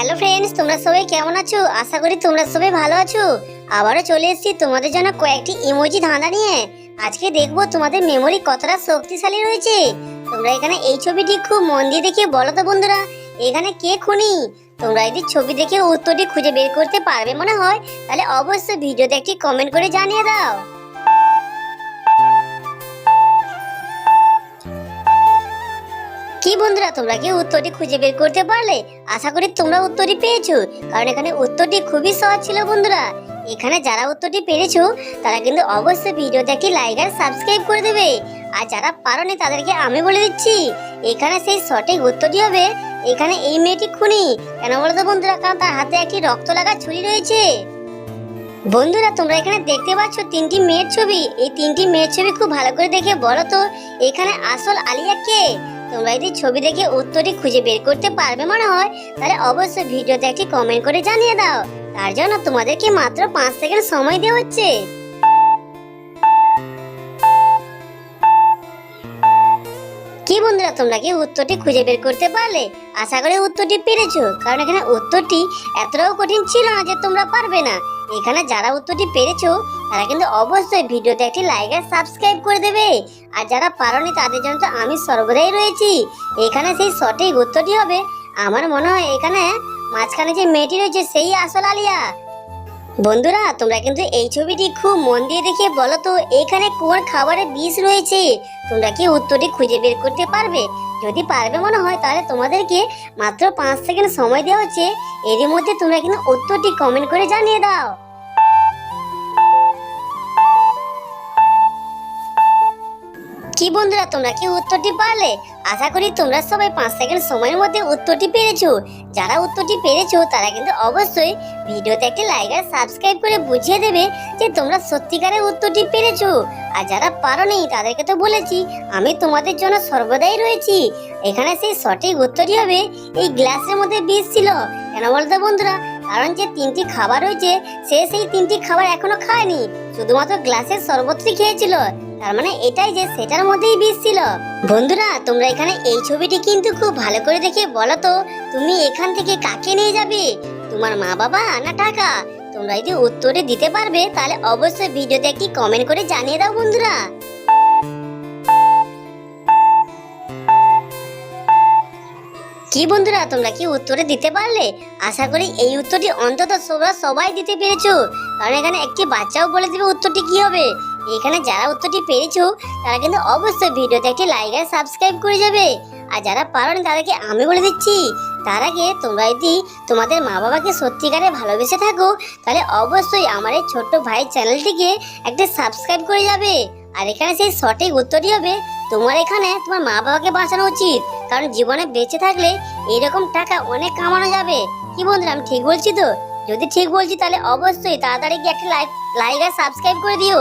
Hello friends তোমরা সবাই কেমন আছো? আশা করি তোমরা সবাই ভালো আছো। আবারও চলে এসেছি তোমাদের জন্য কয়েকটি ইমোজি ধাঁধা নিয়ে। আজকে দেখব তোমাদের মেমোরি কতটা শক্তিশালী রয়েছে। তোমরা এখানে এই ছবিটি খুব মন দিয়ে দেখে বলো তো বন্ধুরা, এখানে কে খুনি? তোমরা যদি ছবি দেখে উত্তরটি খুঁজে বের করতে পারবে মনে হয়, তাহলে অবশ্যই ভিডিওতে একটি কমেন্ট করে জানিয়ে দাও। কি বন্ধুরা, তোমরা কি উত্তরটি খুঁজে বের করতে পারলে? আশা করি তোমরা উত্তরটি পেয়েছ, কারণ এখানে উত্তরটি খুবই সহজ ছিল বন্ধুরা। এখানে যারা উত্তরটি পেরেছ, তারা কিন্তু অবশ্যই ভিডিওতে একটি লাইক আর সাবস্ক্রাইব করে দেবে। আর যারা পারোনি, তাদেরকে আমি বলে দিচ্ছি, এখানে সেই সঠিক উত্তরটি হবে, এখানে এই মেয়েটি খুনি। কেন বলতো বন্ধুরা, কারণ তার হাতে একটি রক্ত লাগা ছুরি রয়েছে। বন্ধুরা, তোমরা এখানে দেখতে পাচ্ছ তিনটি মেয়ের ছবি। এই তিনটি মেয়ের ছবি খুব ভালো করে দেখে বলো তো, এখানে আসল আলিয়া কে? তোমরা যদি ছবি দেখে উত্তরটি খুঁজে বের করতে পারবে মনে হয়, তাহলে অবশ্যই ভিডিওতে একটি কমেন্ট করে জানিয়ে দাও। তার জন্য তোমাদেরকে মাত্র পাঁচ সেকেন্ড সময় দেওয়া হচ্ছে। কি বন্ধুরা, তোমরা কি উত্তরটি খুঁজে বের করতে পারলে? আশা করি উত্তরটি পেরেছ, কারণ এখানে উত্তরটি এতটাও কঠিন ছিল না যে তোমরা পারবে না। এখানে যারা উত্তরটি পেরেছ তারা কিন্তু অবশ্যই ভিডিওতে একটি লাইক আর সাবস্ক্রাইব করে দেবে। আর যারা পারোনি তাদের জন্য তো আমি সর্বদাই রয়েছি। এখানে সেই সঠিক উত্তরটি হবে, আমার মনে হয় এখানে মাঝখানে যে মেয়েটি রয়েছে সেই আসল আলিয়া। বন্ধুরা, তোমরা কিন্তু এই ছবিটি খুব মন দিয়ে দেখে বলো তো, এখানে কোন খাবারে বিষ রয়েছে? তোমরা কি উত্তরটি খুঁজে বের করতে পারবে? যদি পারবে মনে হয়, তাহলে তোমাদেরকে মাত্র পাঁচ সেকেন্ড সময় দেওয়া হচ্ছে। এরই মধ্যে তোমরা কিন্তু উত্তরটি কমেন্ট করে জানিয়ে দাও। কি বন্ধুরা, তোমরা কি উত্তরটি পারলে? আশা করি তোমরা সবাই পাঁচ সেকেন্ড সময়ের মধ্যে উত্তরটি পেরেছ। যারা উত্তরটি পেরেছ, তারা কিন্তু অবশ্যই ভিডিওতে একটি লাইক আর সাবস্ক্রাইব করে বুঝিয়ে দেবে যে তোমরা সত্যিকারের উত্তরটি পেরেছ। আর যারা পারোনি, তাদেরকে তো বলেছি, আমি তোমাদের জন্য সর্বদাই রয়েছি। এখানে সেই সঠিক উত্তরই হবে, এই গ্লাসের মধ্যে বিষ ছিল। কেন বলতো বন্ধুরা? কারণ যে তিনটি খাবার রয়েছে, সে সেই তিনটি খাবার এখনও খায়নি। শুধুমাত্র গ্লাসের শরবতটি খেয়েছিল। তার মানে এটাই যে সেটার মধ্যেই বিষ ছিল। বন্ধুরা, তোমরা এখানে এই ছবিটি কিন্তু খুব ভালো করে দেখে বলো তো, তুমি এখান থেকে কাকে নিয়ে যাবে? তোমার মা বাবা না টাকা? তোমরা যদি উত্তরে দিতে পারবে, তাহলে অবশ্যই ভিডিওতে একটি কমেন্ট করে জানিয়ে দাও বন্ধুরা। কি বন্ধুরা, তোমরা কি উত্তরে দিতে পারলে? আশা করি এই উত্তরটি অন্তত তোমরা সবাই দিতে পেরেছ। কারণ এখানে একটি বাচ্চাও বলে দিবে উত্তরটি কি হবে। এখানে যারা উত্তরটি পেরেছ তারা কিন্তু অবশ্যই ভিডিওতে একটি লাইক আর সাবস্ক্রাইব করে যাবে। আর যারা পারোনি তাদেরকে আমি বলে দিচ্ছি, তার আগে তোমরা যদি তোমাদের মা বাবাকে সত্যিকারে ভালোবেসে থাকো, তাহলে অবশ্যই আমার এই ছোট্ট ভাই চ্যানেলটিকে একটা সাবস্ক্রাইব করে যাবে। আর এখানে সেই সঠিক উত্তরই হবে, তোমার এখানে তোমার মা বাবাকে বাঁচানো উচিত। কারণ জীবনে বেঁচে থাকলে এইরকম টাকা অনেক কামানো যাবে। কি বন্ধুরা, আমি ঠিক বলছি তো? যদি ঠিক বলছি, তাহলে অবশ্যই তাড়াতাড়ি গিয়ে একটা লাইক লাইক আর সাবস্ক্রাইব করে দিও।